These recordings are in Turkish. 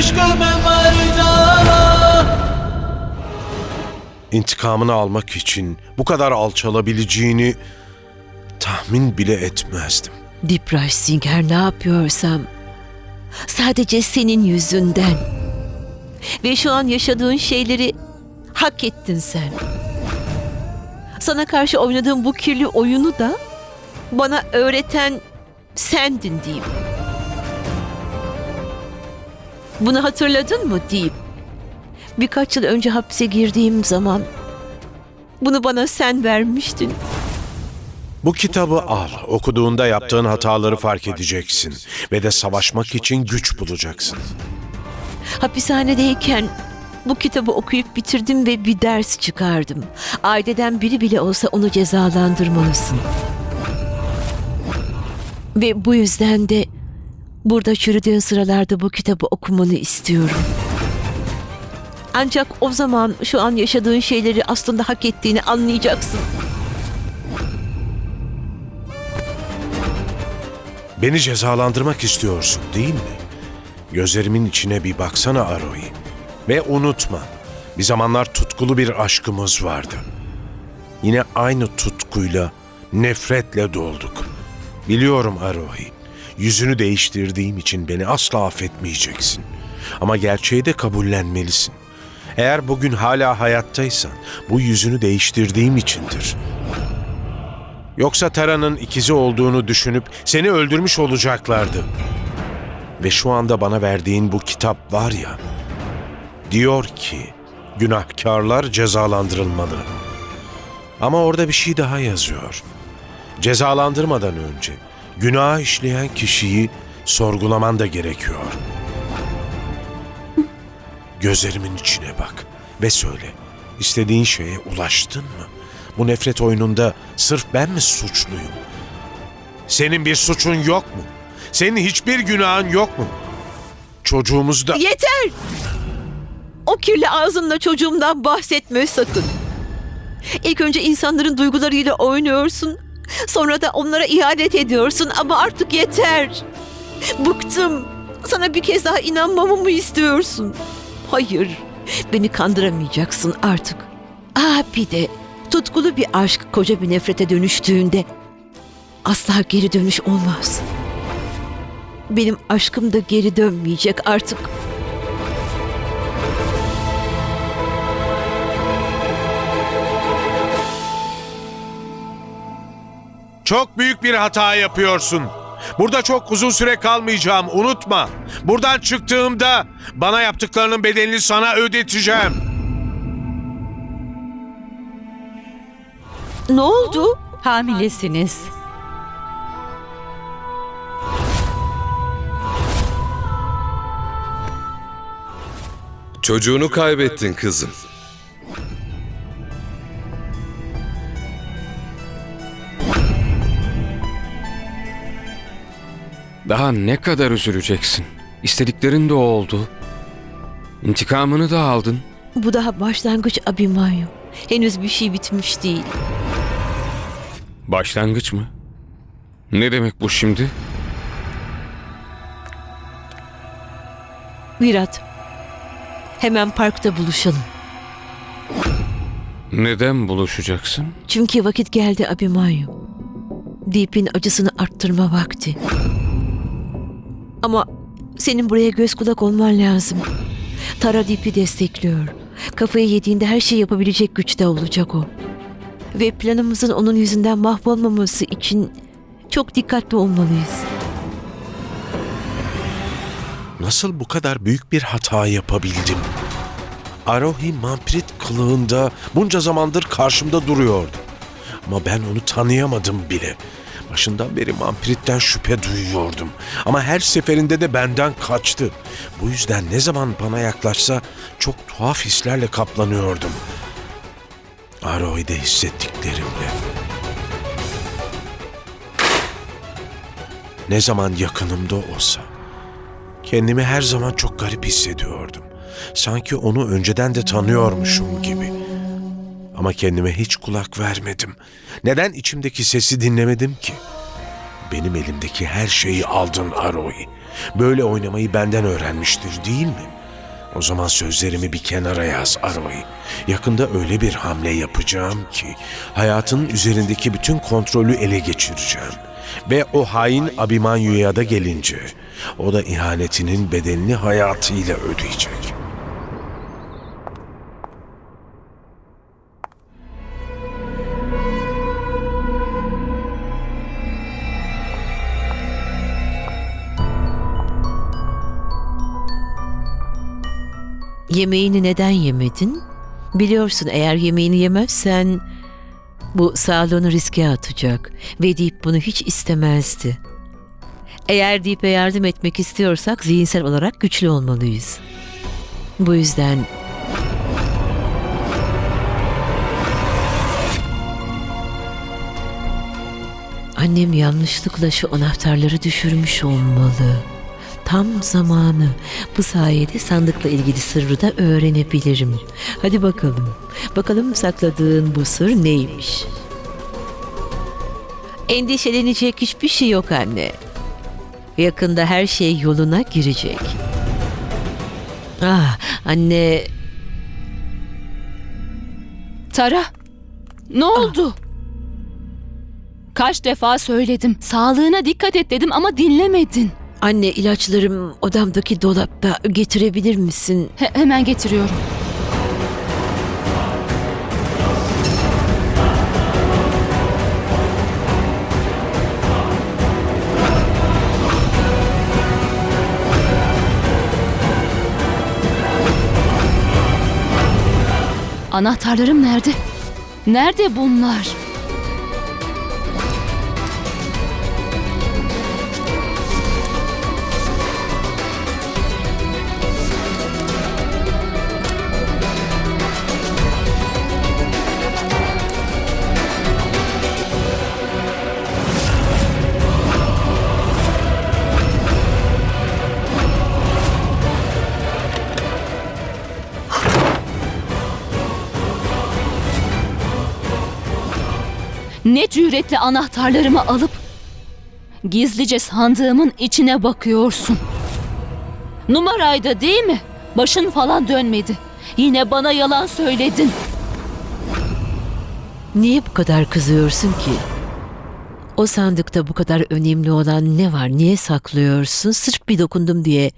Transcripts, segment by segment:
aşkı ben İntikamını almak için bu kadar alçalabileceğini tahmin bile etmezdim. Dipraj Singh her ne yapıyorsam sadece senin yüzünden. Ve şu an yaşadığın şeyleri hak ettin sen. Sana karşı oynadığım bu kirli oyunu da bana öğreten sendin diyeyim. Bunu hatırladın mı diyeyim. Birkaç yıl önce hapse girdiğim zaman bunu bana sen vermiştin. Bu kitabı al. Okuduğunda yaptığın hataları fark edeceksin ve de savaşmak için güç bulacaksın. Hapishanedeyken bu kitabı okuyup bitirdim ve bir ders çıkardım. Aileden biri bile olsa onu cezalandırmalısın. Ve bu yüzden de burada çürüdüğün sıralarda bu kitabı okumanı istiyorum. Ancak o zaman şu an yaşadığın şeyleri aslında hak ettiğini anlayacaksın. Beni cezalandırmak istiyorsun değil mi? Gözlerimin içine bir baksana Aroy. Ve unutma, bir zamanlar tutkulu bir aşkımız vardı. Yine aynı tutkuyla, nefretle dolduk. Biliyorum Aroy, yüzünü değiştirdiğim için beni asla affetmeyeceksin. Ama gerçeği de kabullenmelisin. Eğer bugün hala hayattaysan, bu yüzünü değiştirdiğim içindir. Yoksa Tara'nın ikizi olduğunu düşünüp seni öldürmüş olacaklardı. Ve şu anda bana verdiğin bu kitap var ya, diyor ki günahkarlar cezalandırılmalı. Ama orada bir şey daha yazıyor. Cezalandırmadan önce günah işleyen kişiyi sorgulaman da gerekiyor. Gözlerimin içine bak ve söyle. İstediğin şeye ulaştın mı? Bu nefret oyununda sırf ben mi suçluyum? Senin bir suçun yok mu? Senin hiçbir günahın yok mu? Çocuğumuzda... Yeter! O kirli ağzınla çocuğumdan bahsetme sakın. İlk önce insanların duygularıyla oynuyorsun. Sonra da onlara ihanet ediyorsun ama artık yeter. Bıktım. Sana bir kez daha inanmamı mı istiyorsun? Hayır. Beni kandıramayacaksın artık. Ah bir de tutkulu bir aşk koca bir nefrete dönüştüğünde asla geri dönüş olmaz. Benim aşkım da geri dönmeyecek artık. Çok büyük bir hata yapıyorsun. Burada çok uzun süre kalmayacağım, unutma. Buradan çıktığımda bana yaptıklarının bedelini sana ödeteceğim. Ne oldu? Hamilesiniz. Çocuğunu kaybettin kızım. Daha ne kadar üzüleceksin? İstediklerin de oldu. İntikamını da aldın. Bu daha başlangıç Abimanyu. Henüz bir şey bitmiş değil. Başlangıç mı? Ne demek bu şimdi? Virat, hemen parkta buluşalım. Neden buluşacaksın? Çünkü vakit geldi Abimanyu. Deep'in acısını arttırma vakti. Ama senin buraya göz kulak olman lazım. Tara Deep'i destekliyor. Kafayı yediğinde her şeyi yapabilecek güçte olacak o. Ve planımızın onun yüzünden mahvolmaması için çok dikkatli olmalıyız. Nasıl bu kadar büyük bir hata yapabildim? Arohi Mamprit kılığında bunca zamandır karşımda duruyordu. Ama ben onu tanıyamadım bile. Başından beri Mamprit'ten şüphe duyuyordum. Ama her seferinde de benden kaçtı. Bu yüzden ne zaman bana yaklaşsa çok tuhaf hislerle kaplanıyordum. Arohi'de hissettiklerimle. Ne zaman yakınımda olsa Kendimi her zaman çok garip hissediyordum. Sanki onu önceden de tanıyormuşum gibi. Ama kendime hiç kulak vermedim. Neden içimdeki sesi dinlemedim ki? benim elimdeki her şeyi aldın Aroy. Böyle oynamayı benden öğrenmiştir değil mi? O zaman sözlerimi bir kenara yaz Aroy. Yakında öyle bir hamle yapacağım ki hayatının üzerindeki bütün kontrolü ele geçireceğim. Ve o hain Abimanyu'ya da gelince o da ihanetinin bedelini hayatıyla ödeyecek. Yemeğini neden yemedin? Biliyorsun eğer yemeğini yemezsen bu sağlığını riske atacak ve Deep bunu hiç istemezdi. Eğer Deep'e yardım etmek istiyorsak zihinsel olarak güçlü olmalıyız. Bu yüzden Annem yanlışlıkla şu anahtarları düşürmüş olmalı. Tam zamanı. Bu sayede sandıkla ilgili sırrı da öğrenebilirim. Hadi bakalım. Bakalım sakladığın bu sır neymiş? Endişelenecek hiçbir şey yok anne. Yakında her şey yoluna girecek. Ah anne Tara, ne oldu? Kaç defa söyledim. Sağlığına dikkat et dedim ama dinlemedin. Anne ilaçlarım odamdaki dolapta getirebilir misin? He- hemen getiriyorum. Anahtarlarım nerede? Nerede bunlar? Ne cüretle anahtarlarımı alıp gizlice sandığımın içine bakıyorsun. Numaraydı değil mi? Başın falan dönmedi. Yine bana yalan söyledin. Niye bu kadar kızıyorsun ki? O sandıkta bu kadar önemli olan ne var? Niye saklıyorsun? Sırf bir dokundum diye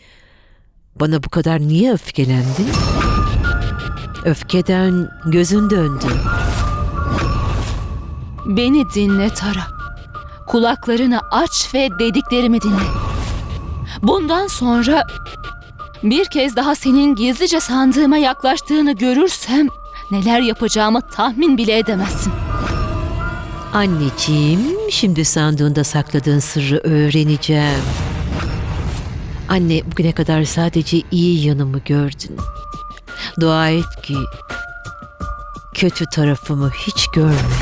bana bu kadar niye öfkelendin? Öfkeden gözün döndü. Beni dinle Tara. Kulaklarını aç ve dediklerimi dinle. Bundan sonra bir kez daha senin gizlice sandığıma yaklaştığını görürsem neler yapacağımı tahmin bile edemezsin. Anneciğim, şimdi sandığında sakladığın sırrı öğreneceğim. Anne, bugüne kadar sadece iyi yanımı gördün. Dua et ki kötü tarafımı hiç görme.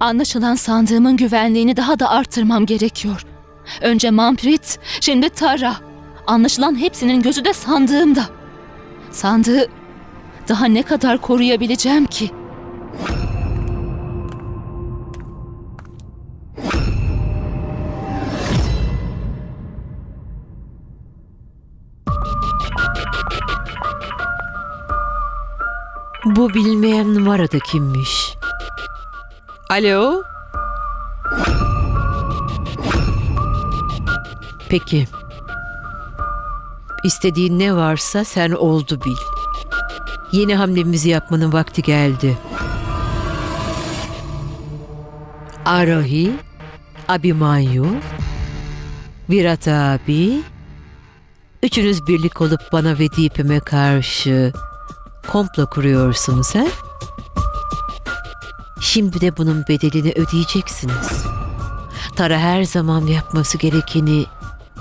Anlaşılan sandığımın güvenliğini daha da artırmam gerekiyor. Önce Manfred, şimdi Tara. Anlaşılan hepsinin gözü de sandığımda. Sandığı daha ne kadar koruyabileceğim ki? Bu bilmeyen numara da kimmiş? Alo? Peki. İstediğin ne varsa sen oldu bil. Yeni hamlemizi yapmanın vakti geldi. Arohi, Abimanyu, Virat abi, üçünüz birlik olup bana ve Deep'ime karşı komplo kuruyorsunuz ha? Şimdi de bunun bedelini ödeyeceksiniz. Tara her zaman yapması gerekeni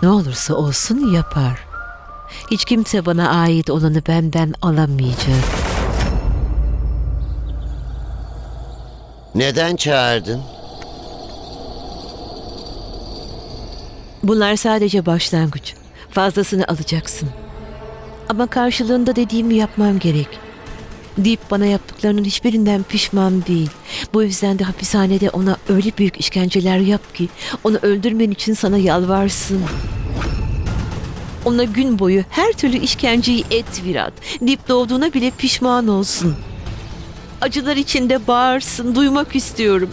ne olursa olsun yapar. Hiç kimse bana ait olanı benden alamayacak. Neden çağırdın? Bunlar sadece başlangıç. Fazlasını alacaksın. Ama karşılığında dediğimi yapmam gerek. deyip bana yaptıklarının hiçbirinden pişman değil. Bu yüzden de hapishanede ona öyle büyük işkenceler yap ki onu öldürmen için sana yalvarsın. Ona gün boyu her türlü işkenceyi et Virat. Deyip doğduğuna bile pişman olsun. Acılar içinde bağırsın, duymak istiyorum.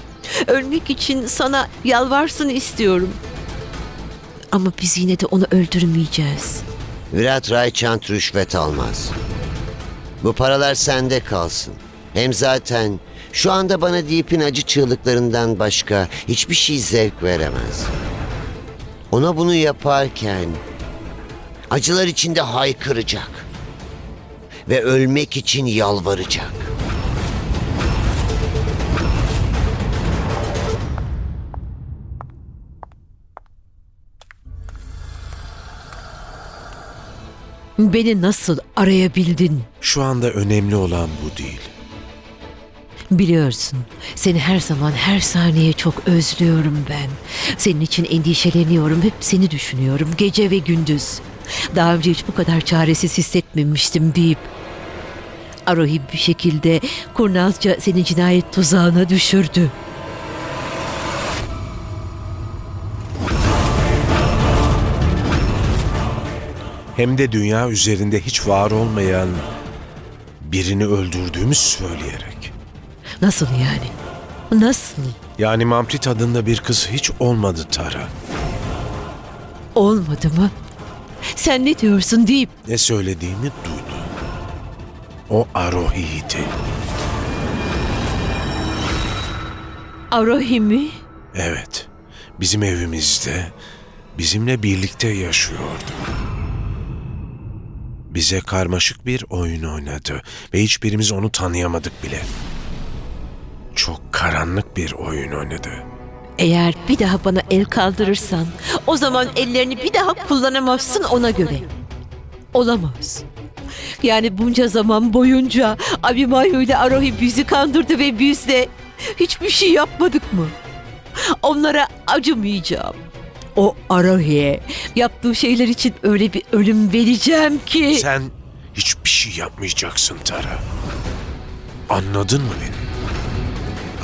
Ölmek için sana yalvarsın istiyorum. Ama biz yine de onu öldürmeyeceğiz. Virat Raychant rüşvet almaz. Bu paralar sende kalsın. Hem zaten şu anda bana Deep'in acı çığlıklarından başka hiçbir şey zevk veremez. Ona bunu yaparken acılar içinde haykıracak ve ölmek için yalvaracak. Beni nasıl arayabildin? Şu anda önemli olan bu değil. Biliyorsun, seni her zaman her saniye çok özlüyorum ben. Senin için endişeleniyorum, hep seni düşünüyorum gece ve gündüz. Daha önce hiç bu kadar çaresiz hissetmemiştim deyip. Arohi bir şekilde kurnazca seni cinayet tuzağına düşürdü. Hem de dünya üzerinde hiç var olmayan birini öldürdüğümü söyleyerek. Nasıl yani? Nasıl? Yani Mamprit adında bir kız hiç olmadı Tara. Olmadı mı? Sen ne diyorsun deyip Ne söylediğimi duydu. O Arohi'ydi. Arohi mi? Evet, bizim evimizde bizimle birlikte yaşıyordu. Bize karmaşık bir oyun oynadı ve hiçbirimiz onu tanıyamadık bile. Çok karanlık bir oyun oynadı. Eğer bir daha bana el kaldırırsan o zaman ellerini bir daha kullanamazsın ona göre. Olamaz. Yani bunca zaman boyunca Abimayu ile Arohi bizi kandırdı ve biz de hiçbir şey yapmadık mı? Onlara acımayacağım. O Arohi'ye yaptığı şeyler için öyle bir ölüm vereceğim ki... Sen hiçbir şey yapmayacaksın Tara. Anladın mı beni?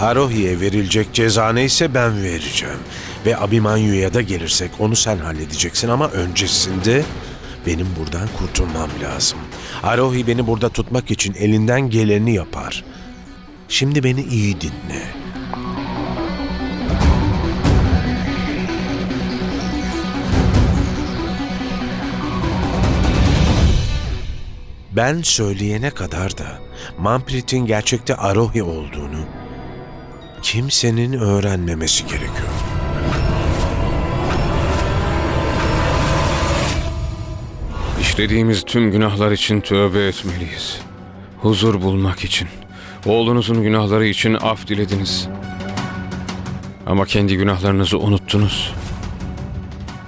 Arohi'ye verilecek ceza neyse ben vereceğim. Ve Abimanyu'ya da gelirsek onu sen halledeceksin ama öncesinde benim buradan kurtulmam lazım. Arohi beni burada tutmak için elinden geleni yapar. Şimdi beni iyi dinle. Ben söyleyene kadar da Mamprit'in gerçekte Arohi olduğunu kimsenin öğrenmemesi gerekiyor. İşlediğimiz tüm günahlar için tövbe etmeliyiz. Huzur bulmak için. Oğlunuzun günahları için af dilediniz. Ama kendi günahlarınızı unuttunuz.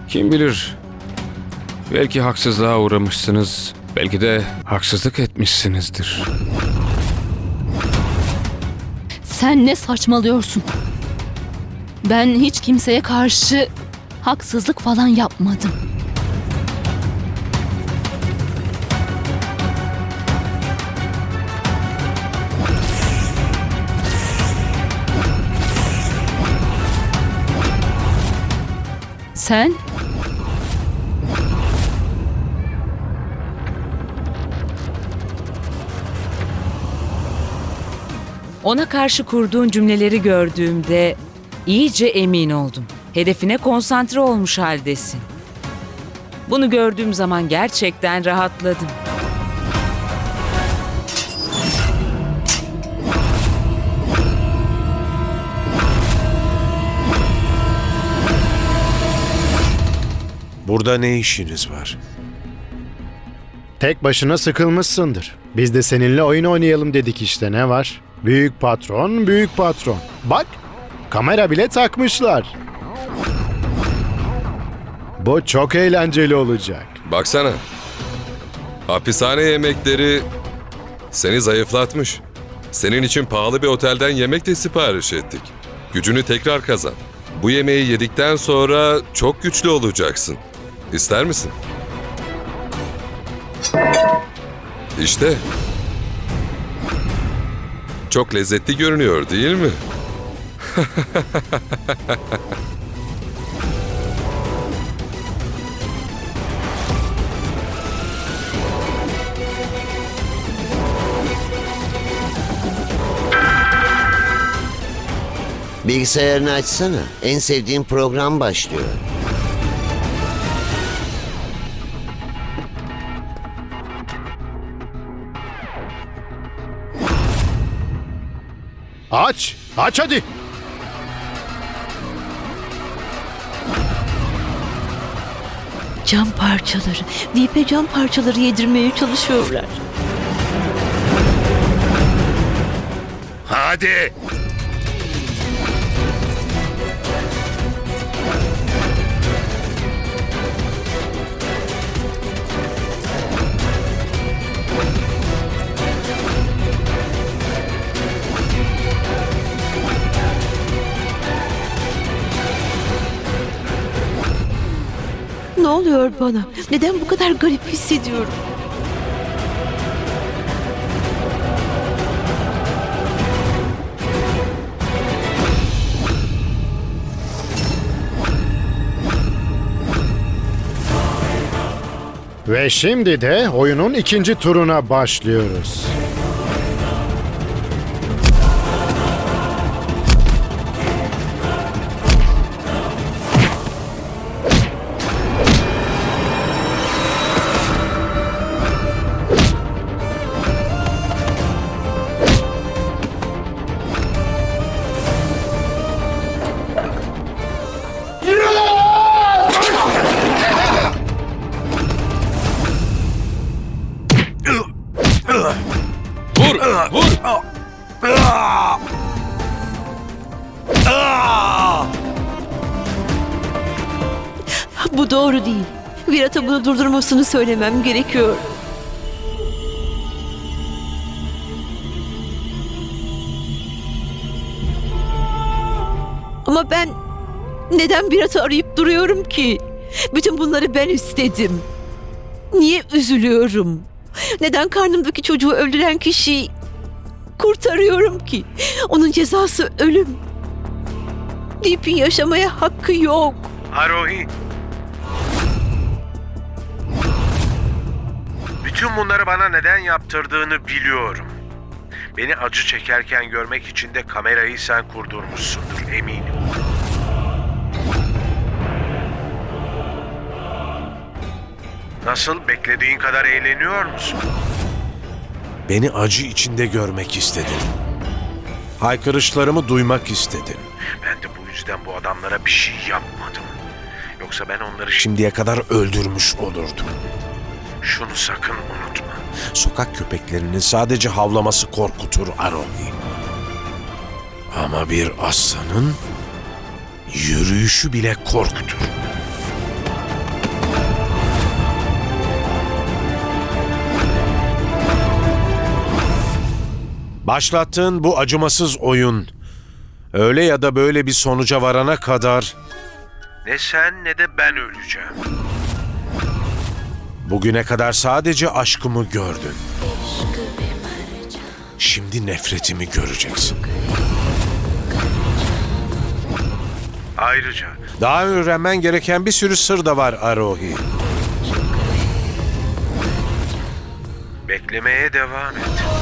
Kim bilir? Belki haksızlığa uğramışsınız. Belki de haksızlık etmişsinizdir. Sen ne saçmalıyorsun? Ben hiç kimseye karşı haksızlık falan yapmadım. Sen Ona karşı kurduğun cümleleri gördüğümde iyice emin oldum. Hedefine konsantre olmuş haldesin. Bunu gördüğüm zaman gerçekten rahatladım. Burada ne işiniz var? Tek başına sıkılmışsındır. Biz de seninle oyun oynayalım dedik işte ne var? Büyük patron, büyük patron. Bak, kamera bile takmışlar. Bu çok eğlenceli olacak. Baksana. Hapishane yemekleri seni zayıflatmış. Senin için pahalı bir otelden yemek de sipariş ettik. Gücünü tekrar kazan. Bu yemeği yedikten sonra çok güçlü olacaksın. İster misin? İşte Çok lezzetli görünüyor değil mi? Bilgisayarını açsana. En sevdiğim program başlıyor. Aç! Hadi! Cam parçaları. Deep'e cam parçaları yedirmeye çalışıyorlar. Hadi! Ne oluyor bana? Neden bu kadar garip hissediyorum? Ve şimdi de oyunun ikinci turuna başlıyoruz. Bu doğru değil. Virat'a bunu durdurmasını söylemem gerekiyor. Ama ben neden Virat'ı arayıp duruyorum ki? Bütün bunları ben istedim. Niye üzülüyorum? Neden karnımdaki çocuğu öldüren kişiyi kurtarıyorum ki? Onun cezası ölüm. Deep'in yaşamaya hakkı yok. Arohi! Bütün bunları bana neden yaptırdığını biliyorum. Beni acı çekerken görmek için de kamerayı sen kurdurmuşsundur eminim. Nasıl beklediğin kadar eğleniyor musun? Beni acı içinde görmek istedin. Haykırışlarımı duymak istedin. Ben de bu yüzden bu adamlara bir şey yapmadım. Yoksa ben onları şimdiye kadar öldürmüş olurdum. Şunu sakın unutma. Sokak köpeklerinin sadece havlaması korkutur Arohi. Ama bir aslanın yürüyüşü bile korkutur. Başlattığın bu acımasız oyun öyle ya da böyle bir sonuca varana kadar ne sen ne de ben öleceğim. Bugüne kadar sadece aşkımı gördün. Şimdi nefretimi göreceksin. Ayrıca daha öğrenmen gereken bir sürü sır da var Arohi. Beklemeye devam et.